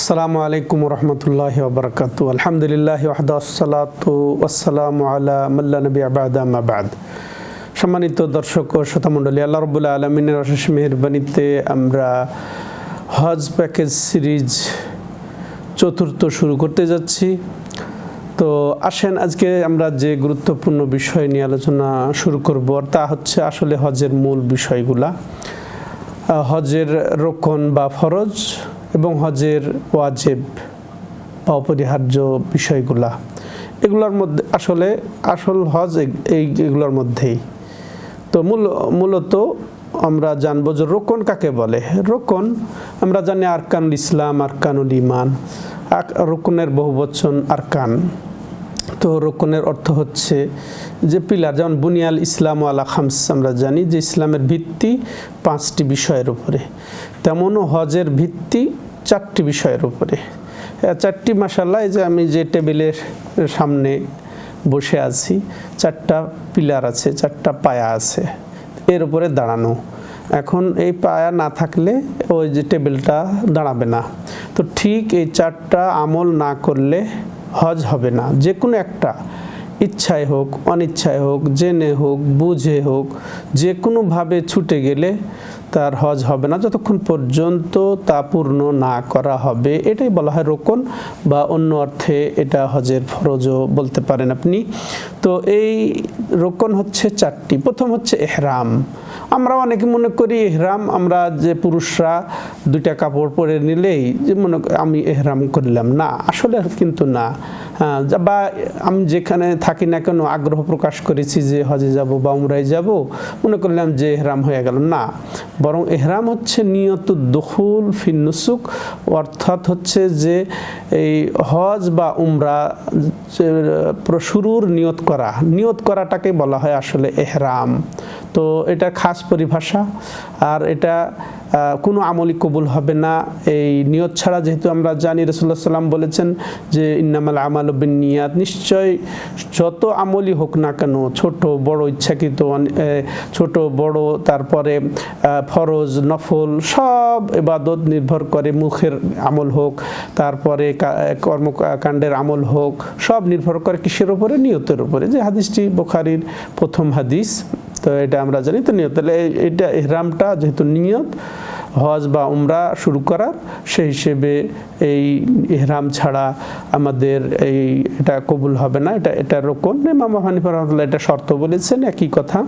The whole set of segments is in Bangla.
আসসালামু আলাইকুম রহমতুল্লাহ ওবরকাত আলহামদুলিল্লাহ আসসালামু আলা মাল্লা নবী আবাদ সম্মানিত দর্শক ও শ্রোতামণ্ডলী, আল্লাহ রবুল্লা আলমিনের অশেষ মেহরবানিতে আমরা হজ প্যাকেজ সিরিজ চতুর্থ শুরু করতে যাচ্ছি। তো আসেন, আজকে আমরা যে গুরুত্বপূর্ণ বিষয় নিয়ে আলোচনা শুরু করব তা হচ্ছে আসলে হজের মূল বিষয়গুলা। হজের রোকন বা ফরজ এবং হজের ওয়াজেব বা অপরিহার্য বিষয়গুলা। এগুলোর মধ্যে আসলে আসল হজ এই এগুলোর মধ্যেই। তো মূল, মূলত আমরা জানব যে রোকন কাকে বলে? রোকন আমরা জানি আরকানুল ইসলাম, আরকানুল ইমান। রোকনের বহু বচ্চন আরকান। তো রোকনের অর্থ হচ্ছে যে পিলার, যেমন বুনিয়াল ইসলাম আলা খামস আমরা জানি যে ইসলামের ভিত্তি পাঁচটি বিষয়ের উপরে। তেমনও হজের ভিত্তি চারটি বিষয়ের উপরে। চারটি মাসাল্লাহ যে আমি যে টেবিলের সামনে বসে আছি, চারটা পিলার আছে, চারটা পায়া আছে, এর উপরে দাঁড়ানো। এখন এই পায়া না থাকলে ওই যে টেবিলটা দাঁড়াবে না। তো ঠিক এই চারটা আমল না করলে হজ হবে না। যে কোনো একটা, ইচ্ছায় হোক, অনিচ্ছায় হোক, জেনে হোক, বুঝে হোক যে কোনোভাবে ছুটে গেলে তার হজ হবে না। যতক্ষণ পর্যন্ত তা পূর্ণ না করা হবে, এটাই বলা হয় রোকন বা অন্য অর্থে এটা হজের ফরজও বলতে পারেন আপনি। তো এই রোকন হচ্ছে চারটি। প্রথম হচ্ছে এহরাম। আমরা অনেকে মনে করি এহরাম আমরা যে পুরুষরা দুইটা কাপড় পরে নিলেই যে মনে আমি এহরাম করলাম। না আসলে কিন্তু না। হ্যাঁ, বা আমি যেখানে থাকি না কেন আগ্রহ প্রকাশ করেছি যে হজে যাব বা উমরায় যাব মনে করলাম যে এহরাম হয়ে গেল। না বরং এহরাম হচ্ছে নিয়ত দখুল ফিন্নুসুক অর্থাৎ হচ্ছে যে এই হজ বা উমরা শুরুর নিয়ত করা। নিয়ত করাটাকে বলা হয় আসলে এহরাম। তো এটা খাস পরিভাষা। আর এটা কোনো আমলি কবুল হবে না। এই নিয়ত ছাড়া যেহেতু আমরা জানি রসুল্লাহ সাল্লাম বলেছেন যে, ইন্নামাল আমাল বিন নিয়াত নিশ্চয় যত আমলি হোক না কেন, ছোট, বড় ইচ্ছাকৃত ছোট, বড়, তারপরে ফরজ, নফল, সব এবাদত নির্ভর করে মুখের আমল হোক, তারপরে কর্মকাণ্ডের আমল হোক, সব নির্ভর করে কিসের উপরে? নিয়তের উপরে। যে হাদিসটি বোখারির প্রথম হাদিস। তো এটা আমরা জানি। তো নিয়ত, তাহলে এটা এহরামটা যেহেতু নিয়ত, হজ বা উমরা শুরু করার, সেই হিসেবে এই এহরাম ছাড়া আমাদের এই এটা কবুল হবে না। এটা এটা রোকন। ইমাম হানিফা রহমতুল্লাহ এটা শর্ত বলেছেন একই কথা।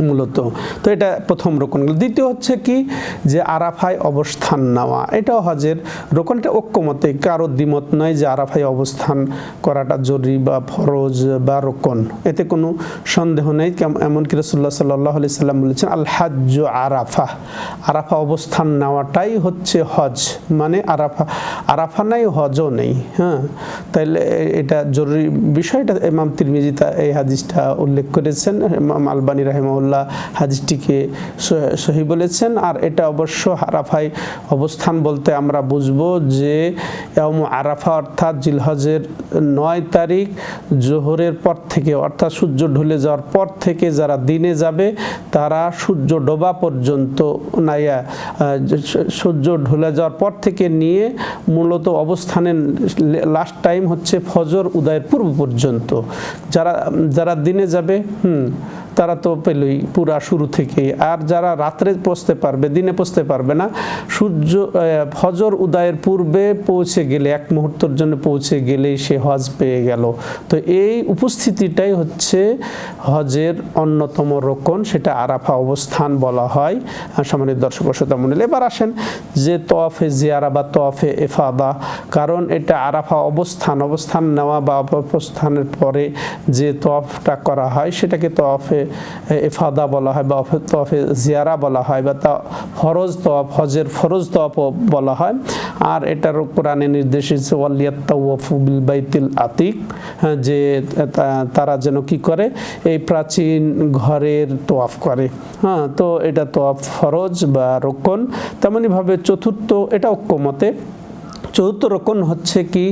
মূলত। তো এটা প্রথম রোকন দ্বিতীয় হচ্ছে কি যে আরাফায় অবস্থান নেওয়া। এটাও হজের রোকন এটা ঐক্যমতে, কারও দ্বিমত নয় যে আরাফায় অবস্থান করাটা জরুরি বা ফরজ বা রোকন। এতে কোনো সন্দেহ নেই। এমনকি রসুল্লাহ সাল্লাহ আলি সাল্লাম বলেছেন আল হাজ্য আরাফা। আরাফা অবস্থান নেওয়াটাই হচ্ছে হজ। মানে আরাফা আরাফা নাই, হজও নেই। হ্যাঁ? তাইলে এটা জরুরি বিষয়টা। ইমাম তিরমিজি তা এই হাদিসটা উল্লেখ করেছেন। ইমাম আলবানী রাহিমাউল্লাহ হাদিসটিকে সহি বলেছেন। আর এটা অবশ্য আরাফায় অবস্থান বলতে আমরা বুঝব যে আরাফা অর্থাৎ জিলহজের নয় তারিখ জোহরের পর থেকে, অর্থাৎ সূর্য ঢলে যাওয়ার পর থেকে যারা দিনে যাবে, তারা সূর্য ডোবা পর্যন্ত নাইয়া সূর্য ঢলে যাওয়ার পর থেকে নিয়ে মূলত অবস্থানের লাস্ট টাইম হচ্ছে ফজর উদয়ের পূর্ব পর্যন্ত। যারা যারা দিনে যাবে, হুম তারা তো পেলই পুরা শুরু থেকেই। আর যারা রাত্রে পৌঁছতে পারবে, দিনে পৌঁছতে পারবে না, সূর্য হজর উদয়ের পূর্বে পৌঁছে গেলে, এক মুহূর্তের জন্য পৌঁছে গেলেই সে হজ পেয়ে গেল। তো এই উপস্থিতিটাই হচ্ছে হজের অন্যতম রোকন, সেটা আরাফা অবস্থান বলা হয়। সম্মানিত দর্শক শ্রোতা মণ্ডলী, এবার আসেন যে তফে জিয়ারা বা তফে এফাদা, কারণ এটা আরাফা অবস্থান অবস্থান নেওয়া বা অবস্থানের পরে যে তফটা করা হয়, সেটাকে তফে এফাদা বলা হয় বা তফে জিয়ারা বলা হয় বা তা ফরজ তফ হজের ফরজ তফ বলা হয়। আর এটার কোরআনে নির্দেশিত ওয়ালিয়াত্তাওয়াফু বিল বাইতিল আতিক হ্যাঁ, যে তারা যেন কি করে? এই প্রাচীন ঘরের তোয়াফ করে। হ্যাঁ তো এটা তোয়াফ ফরজ বা রোকন। তেমনইভাবে চতুর্থ এটা ঐক্যমতে। চতুর্থ রোকন হচ্ছে কি?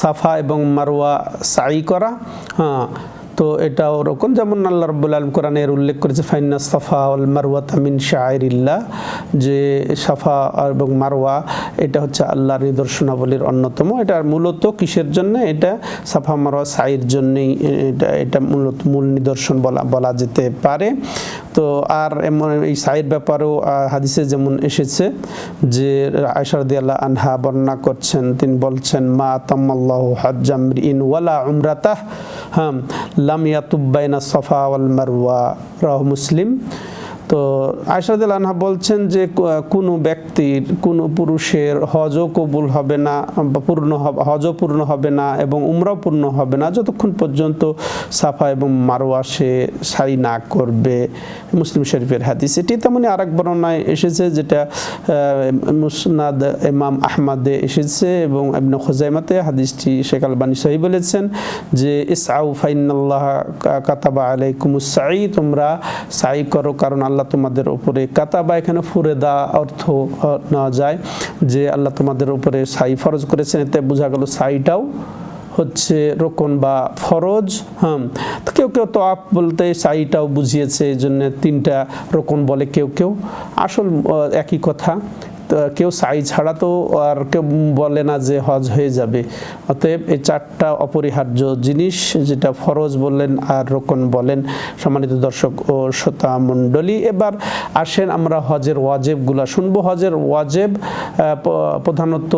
সাফা এবং মারোয়া সাই করা। হ্যাঁ তো এটা ওরকম। যেমন আল্লাহ রব্বুল আলম কোরআনের উল্লেখ করেছে ফাইনা সাফা আল আমিন তামিন শাহরিল্লাহ যে সাফা এবং মারওয়া, এটা হচ্ছে আল্লাহর নিদর্শনাবলীর অন্যতম। এটা মূলত কিসের জন্য? এটা সাফা মারওয়া সাইর জন্যই এটা এটা মূলত মূল নিদর্শন বলা বলা যেতে পারে। তো আর এমন এই সাইর ব্যাপারেও হাদিসে যেমন এসেছে যে আয়সারদি আল্লাহ আনহা বর্ণনা করছেন, তিনি বলছেন, মা তাম্মাল্লাহু হাজ্জাম ইন ওয়ালা উমরাতাহ, হাম লাম ইয়াতুব্বাইনা সফা ওয়াল মারওয়া। রাহ মুসলিম। তো আয়সাদুল আনহা বলছেন যে কোনো ব্যক্তির কোনো পুরুষের হজও কবুল হবে না পূর্ণ হজও পূর্ণ হবে না এবং উমরাও পূর্ণ হবে না যতক্ষণ পর্যন্ত সাফা এবং মারোয়া সে সাই না করবে। মুসলিম শরীফের হাদিস এটি তেমনি আরেক বর্ণনায় এসেছে যেটা মুসনাদ ইমাম আহমাদে এসেছে এবং ইবনে খোজাইমাতে হাদিসটি শেখ আলবানী সহি বলেছেন যে, ইসআউ ফাইনাল্লাহ কাতাবা আলাইকুমুস সাই তোমরা সাই করো কারণ আল্লাহ তোমাদের উপরে কাতা বা এখানে ফুরে দা অর্থ নেওয়া যায়, যে আল্লাহ তোমাদের উপরে সাই ফরজ করেছেন, এতে বোঝা গেল সাইটাও হচ্ছে রোকন বা ফরজ হ্যাঁ কেউ কেউ তো আপ বলতে সাইটাও বুঝিয়েছে, এই জন্য তিনটা রোকন বলে কেউ কেউ। আসল একই কথা। কেউ সাই ছাড়া তো আর কেউ বলে না যে হজ হয়ে যাবে। অতএব এই চারটা অপরিহার্য জিনিস যেটা ফরজ বললেন আর রোকন বলেন, সম্মানিত দর্শক ও শ্রোতা মণ্ডলী, এবার আসেন আমরা হজের ওয়াজেবগুলা। শুনব হজের ওয়াজেব প্রধানত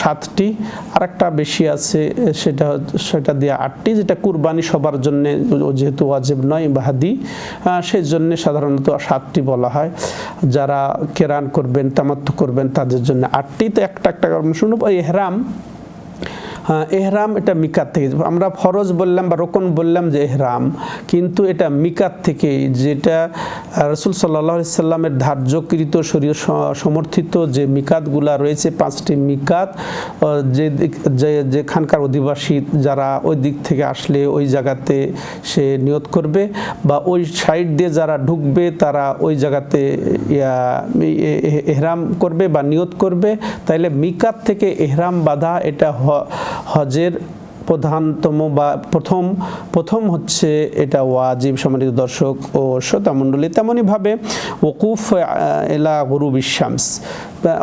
সাতটি আর একটা বেশি আছে, সেটা সেটা দিয়ে আটটি, যেটা কুরবানি সবার জন্য, যেহেতু ওয়াজেব নয়, বাহাদি সেই জন্য সাধারণত সাতটি বলা হয়। যারা কেরান করবেন তামাত্ম করবেন তাদের জন্য। আটটি তো একটা একটা কর্ম শুনব এই হ্যাঁ, এহরাম এটা মিকাত থেকে। আমরা ফরজ বললাম বা রোকন বললাম যে এহরাম, কিন্তু এটা মিকাত থেকে যেটা রসুল সাল্লাহ সাল্লামের ধার্যকৃত শরীর সমর্থিত যে মিকাতগুলা রয়েছে, পাঁচটি মিকাত যে যেখানকার অধিবাসী যারা ওই দিক থেকে আসলে ওই জায়গাতে সে নিয়ত করবে বা ওই সাইড দিয়ে যারা ঢুকবে তারা ওই জায়গাতে এহরাম করবে বা নিয়ত করবে। তাইলে মিকাত থেকে এহরাম বাঁধা এটা হজের প্রধানতম বা প্রথম প্রথম হচ্ছে এটা ওয়াজিব সম্মানিত দর্শক ও শ্রোতা মণ্ডলী তেমনইভাবে ওকুফ এলা গুরু বিশ্বামস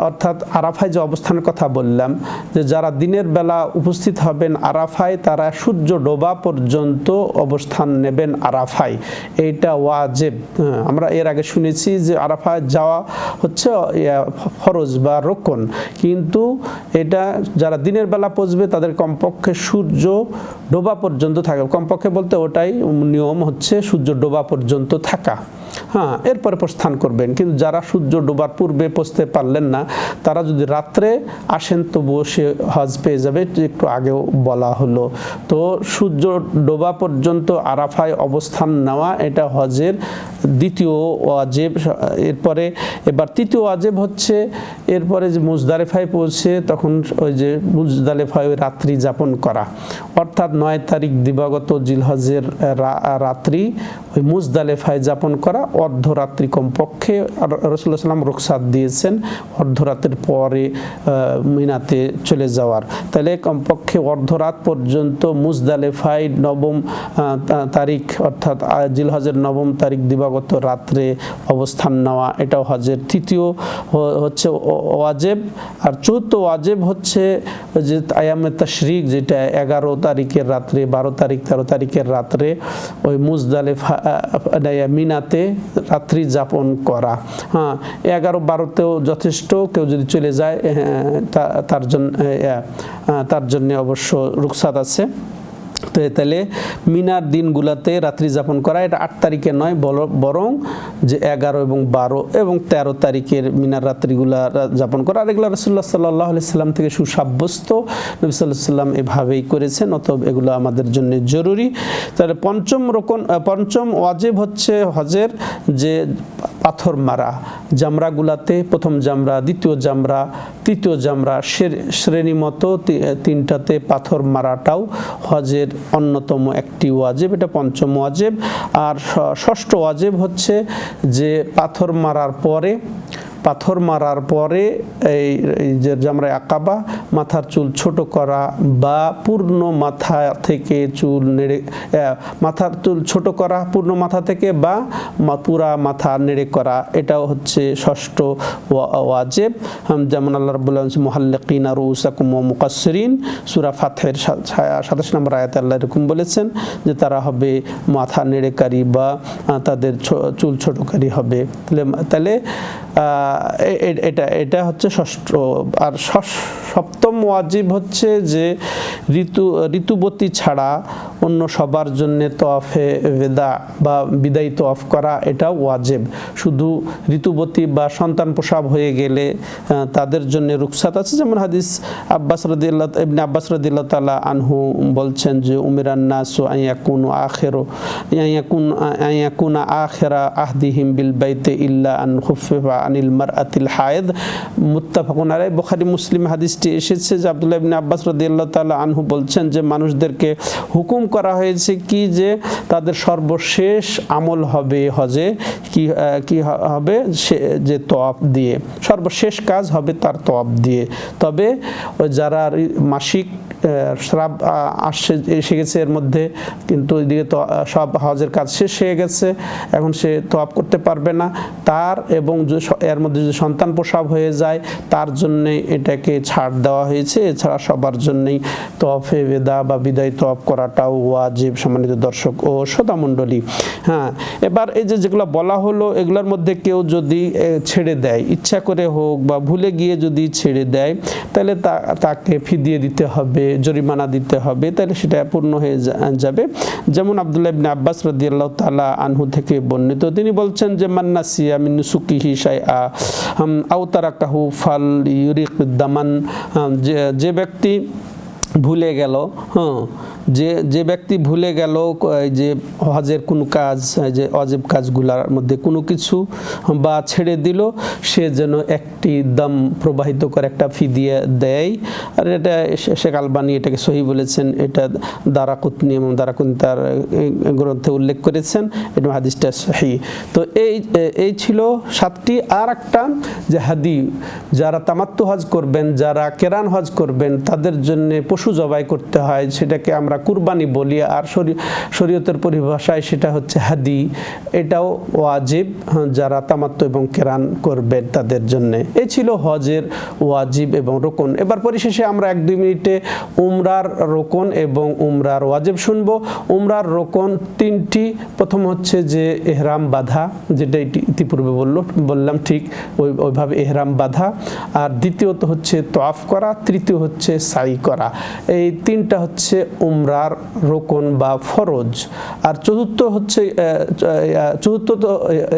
অর্থাৎ আরাফায় যে অবস্থানের কথা বললাম, যে যারা দিনের বেলা উপস্থিত হবেন আরাফায়, তারা সূর্য ডোবা পর্যন্ত অবস্থান নেবেন আরাফায়। এইটা ওয়াজেব। আমরা এর আগে শুনেছি যে আরাফায় যাওয়া হচ্ছে ফরজ বা রোকন। কিন্তু এটা যারা দিনের বেলা পৌঁছবে, তাদের কমপক্ষে সূর্য ডোবা পর্যন্ত থাকে কমপক্ষে বলতে ওটাই নিয়ম হচ্ছে সূর্য ডোবা পর্যন্ত থাকা। হ্যাঁ এরপরে প্রস্থান করবেন। কিন্তু যারা সূর্য ডোবার পূর্বে পৌঁছতে পারলেন না, তারা যদি রাত্রে আসেন, তবুও সে হজ পেয়ে যাবে। একটু আগেও বলা হলো। তো সূর্য ডোবা পর্যন্ত আরাফায় অবস্থান নেওয়া, এটা হজের দ্বিতীয় ওয়াজেব। এরপরে, এবার তৃতীয় ওয়াজেব হচ্ছে, এরপরে যে মুজদালেফায় পৌঁছে তখন ওই যে মুজদালেফায় রাত্রি যাপন করা। অর্থাৎ নয় তারিখ দিবাগত জিলহজের রাত্রি ওই মুজদালেফায় যাপন করা অর্ধরাত্রি কমপক্ষে রসুল্লাহ সাল্লাম রুখসাত দিয়েছেন অর্ধরাতের পরে মিনাতে চলে যাওয়ার। তাহলে কমপক্ষে অর্ধরাত পর্যন্ত মুজদালেফায় নবম তারিখ অর্থাৎ আহ, জিলহজের নবম তারিখ দিবাগত রাত্রে অবস্থান নেওয়া এটাও হজের। তৃতীয় হচ্ছে ওয়াজেব। আর চতুর্থ ওয়াজেব হচ্ছে যে আয়ামে তশরিক যেটা এগারো তারিখের রাত্রে বারো তারিখ তেরো তারিখের রাত্রে ওই মুজদালেফা আহ, মিনাতে রাত্রি যাপন করা। হ্যাঁ এগারো বারোতেও যথেষ্ট, কেউ যদি চলে যায় তার জন্য তার জন্য অবশ্য রুকসাদ আছে। তো তাহলে মিনার দিনগুলোতে রাত্রি যাপন করা, এটা আট তারিখে নয় বরং যে এগারো এবং বারো এবং তেরো তারিখের মিনার রাত্রিগুলা যাপন করা। আর এগুলো রসুল্লাহ সাল্লাহ সাল্লাম থেকে সুসাব্যস্ত। নবী সাল্লাহ সাল্লাম এভাবেই করেছেন, অতএব এগুলো আমাদের জন্য জরুরি। তাহলে পঞ্চম রোকন পঞ্চম ওয়াজেব হচ্ছে হজের যে পাথর মারা। জামরাগুলাতে প্রথম জামরা, দ্বিতীয় জামরা, তৃতীয় জামরা শ্রে- শ্রেণি মতো তিনটাতে পাথর মারাটাও হজের অন্যতম একটি ওয়াজেব। এটা পঞ্চম ওয়াজেব। আর ষষ্ঠ ওয়াজেব হচ্ছে যে পাথর মারার পরে পাথর মারার পরে এই যে জামরা আকাবা মাথার চুল ছোট করা বা পূর্ণ মাথা থেকে চুল নেড়ে মাথার চুল ছোট করা, পূর্ণ মাথা থেকে বা পুরা মাথা নেড়ে করা, এটাও হচ্ছে ষষ্ঠ ওয়া- ওয়াজেব। যেমন আল্লাহ রবুল্লাহ মোহাল্লিন আর উসাকুম ও মুকাসরিন সুরা ফাথের সাতাশ নম্বর আয়াত আল্লাহ এরকম বলেছেন যে তারা হবে মাথা নেড়েকারী বা তাদের চুল ছোটকারী হবে। তাহলে তাহলে এটা এটা হচ্ছে ষষ্ঠ, আর ষষ্ঠ- সপ্তম ওয়াজিব হচ্ছে যে ঋতু ঋতুবতী ছাড়া অন্য সবার জন্য তফে বেদা বা বিদায়ী তফ করা এটা ওয়াজেব। শুধু ঋতুবতী বা সন্তান প্রসাব হয়ে গেলে তাদের জন্য রুকসাত আছে? যেমন হাদিস আব্বাস রদিল্লা ইবনে আব্বাস রদিল্লাহ তালা আনহু বলছেন যে উমিরান্না সু আইয়াকুন আখেরো ইয়াকুন আইয়াকুন আখেরা আহদিহিম বিল বাইতে ইল্লা আন খুফিফা আনিল মার মারআতিল হায়েদ। মুত্তাফাকুন আলাই বুখারী, মুসলিম হাদিসটি এসেছে যে, আব্দুল্লাহ ইবনে আব্বাস রাদিয়াল্লাহু তাআলা আনহু বলছেন যে, মানুষদেরকে হুকুম করা হয়েছে কি যে তাদের সর্বশেষ আমল হবে হজে, কি কি হবে সে, যে তওয়াফ দিয়ে। সর্বশেষ কাজ হবে তার তওয়াফ দিয়ে। তবে যারা মাসিক শ্রাব আসছে, এসে গেছে এর মধ্যে, কিন্তু ওইদিকে তো সব হজের কাজ শেষ হয়ে গেছে, এখন সে তোয়াব করতে পারবে না। তার এবং এর মধ্যে যদি সন্তান প্রসব হয়ে যায়, তার জন্যে এটাকে ছাড় দেওয়া হয়েছে। এছাড়া সবার জন্যেই তফে বেদা বা বিদায় তফ করাটাও ওয়াজিব সম্মানিত দর্শক ও শ্রোতামণ্ডলী হ্যাঁ এবার এই যে যেগুলো বলা হলো, এগুলোর মধ্যে কেউ যদি ছেড়ে দেয়, ইচ্ছা করে হোক বা ভুলে গিয়ে যদি ছেড়ে দেয়, তাহলে তাকে ফিদিয়ে দিতে হবে, জরিমানা দিতে হবে, তাহলে সেটা পূর্ণ হয়ে যাবে। যেমন আব্দুল্লাহ ইবনে আব্বাস রাদিয়াল্লাহু তালা আনহু থেকে বর্ণিত, তিনি বলছেন যে মান্নাসিয়া মিন সুকিহি শাইআ, হাম, আও তারাকাহু ফাল ইউরিক দামান যে যে ব্যক্তি ভুলে গেল হ্যাঁ যে যে ব্যক্তি ভুলে গেল যে হজের কোনো কাজ যে অজেব কাজগুলার মধ্যে কোনো কিছু বা ছেড়ে দিল, সে যেন একটি দম প্রবাহিত করে একটা ফি দিয়ে দেয়। আর এটা শেখ আলবানি এটাকে সহি বলেছেন, এটা দারাকুতনি এবং দারাকুনি তার গ্রন্থে উল্লেখ করেছেন এটা হাদিসটা সহি। তো এই এই ছিল সাতটি আর একটা যে হাদি, যারা তামাত্তু হজ করবেন, যারা কেরান হজ করবেন, তাদের জন্য পশু জবাই করতে হয়, সেটাকে আমরা কুরবানি বলি আর শরী- শরীয়তের পরিভাষায় সেটা হচ্ছে হাদি। এটাও ওয়াজিব হ্যাঁ, যারা তামাত্তু এবং কেরান করবেন তাদের জন্য। এ ছিল হজের ওয়াজিব এবং রোকন। এবার পরিশেষে আমরা এক দুই মিনিটে উমরার রোকন এবং উমরার ওয়াজিব শুনব। উমরার রোকন তিনটি প্রথম হচ্ছে যে এহরাম বাধা যেটা ইতি- ইতিপূর্বে বলল বললাম ঠিক ওই ওইভাবে এহরাম বাধা। আর দ্বিতীয়ত হচ্ছে তোয়াফ করা তৃতীয় হচ্ছে সাই করা। এই তিনটা হচ্ছে উমরার রোকন বা ফরজ। আর চতুর্থ হচ্ছে চতুর্থ তো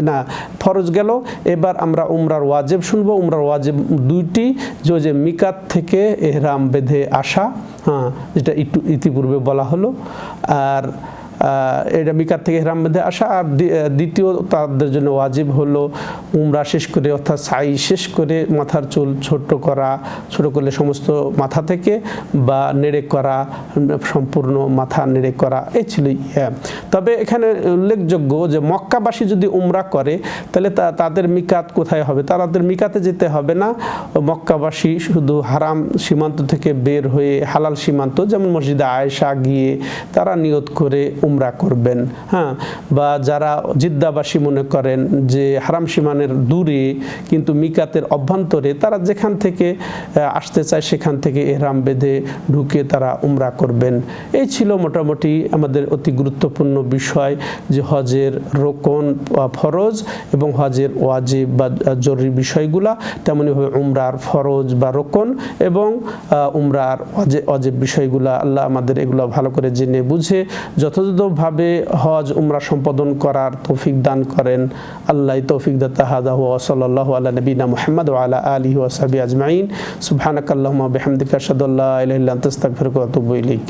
না, ফরজ গেল। এবার আমরা উমরার ওয়াজেব শুনব। উমরার ওয়াজেব দুইটি, যে মিকাত থেকে এহরাম বেঁধে আসা হ্যাঁ যেটা একটু ইতিপূর্বে বলা হলো। আর এটা মিকাত থেকে হেরাম বেঁধে আসা। আর দ্বিতীয় তাদের জন্য ওয়াজিব হলো উমরা শেষ করে, অর্থাৎ সাই শেষ করে মাথার চুল ছোট করা, ছোট করলে সমস্ত মাথা থেকে বা নেড়ে করা, সম্পূর্ণ মাথা নেড়ে করা এই ছিল তবে এখানে উল্লেখযোগ্য যে মক্কাবাসী যদি উমরা করে, তাহলে তাদের মিকাত কোথায় হবে? তাদের মিকাতে যেতে হবে না। মক্কাবাসী শুধু হারাম সীমান্ত থেকে বের হয়ে হালাল সীমান্ত, যেমন মসজিদে আয়েশা গিয়ে তারা নিয়ত করে উমরা করবেন হ্যাঁ? বা যারা জিদ্দাবাসী মনে করেন যে হারাম সীমানের দূরে, কিন্তু মিকাতের অভ্যন্তরে, তারা যেখান থেকে আসতে চায় সেখান থেকে এহরাম বেঁধে ঢুকে তারা উমরা করবেন। এই ছিল মোটামুটি আমাদের অতি গুরুত্বপূর্ণ বিষয় যে হজের রোকন ফরজ এবং হজের ওয়াজিব বা জরুরি বিষয়গুলা, তেমনইভাবে উমরার ফরজ বা রোকন এবং উমরার অজে অজেব বিষয়গুলা আল্লাহ আমাদের এগুলো ভালো করে জেনে বুঝে যথাযথভাবে হজ, উমরা সম্পাদন করার তৌফিক দান করেন। আল্লাহ তৌফিক দাতা হাদাহু সাল্লাল্লাহু আলা নবীনা মুহাম্মদ আলা আলিহি ওয়া সাহবিহি আজমাইন। সুবহানাকাল্লাহুম্মা বিহামদিকা, আশহাদু আল্লা ইলাহা ইল্লা আনতা, আস্তাগফিরুকা ওয়া আতুবু ইলাইক।